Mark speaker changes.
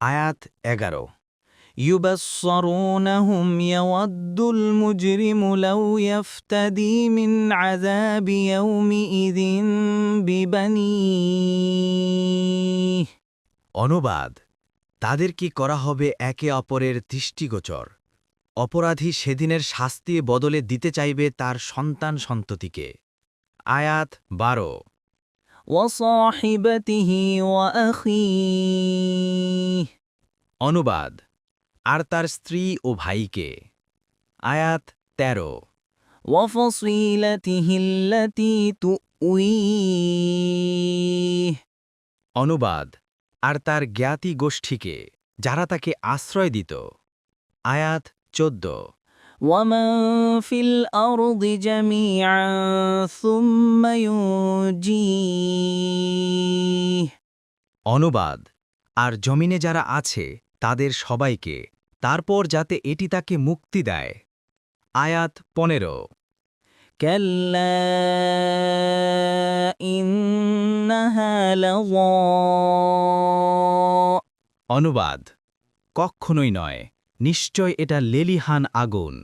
Speaker 1: আয়াত এগারো
Speaker 2: يبصرونهم يود المجرم لو يفتدي من عذاب يومئذ ببنيه
Speaker 1: অনুবাদ তাদের কি করা হবে একে অপরের দৃষ্টিগোচর অপরাধী সেদিনের শাস্তি বদলে দিতে চাইবে তার সন্তান সন্ততিকে আয়াত বারো
Speaker 2: وصاحبته وأخيه
Speaker 1: অনুবাদ আর তার স্ত্রী ও ভাইকে আয়াত তেরো
Speaker 2: وفصيلته التي تؤويه
Speaker 1: অনুবাদ আর তার জ্ঞাতি গোষ্ঠীকে যারা তাকে আশ্রয় দিত আয়াত চোদ্দ
Speaker 2: ومن في الأرض جميعا ثم ينجيه
Speaker 1: অনুবাদ আর জমিনে যারা আছে তাদের সবাইকে তারপর যাতে এটি তাকে মুক্তি দেয়। আয়াত পনেরো। অনুবাদ। কখনোই নয় নিশ্চয় এটা লেলিহান আগুন।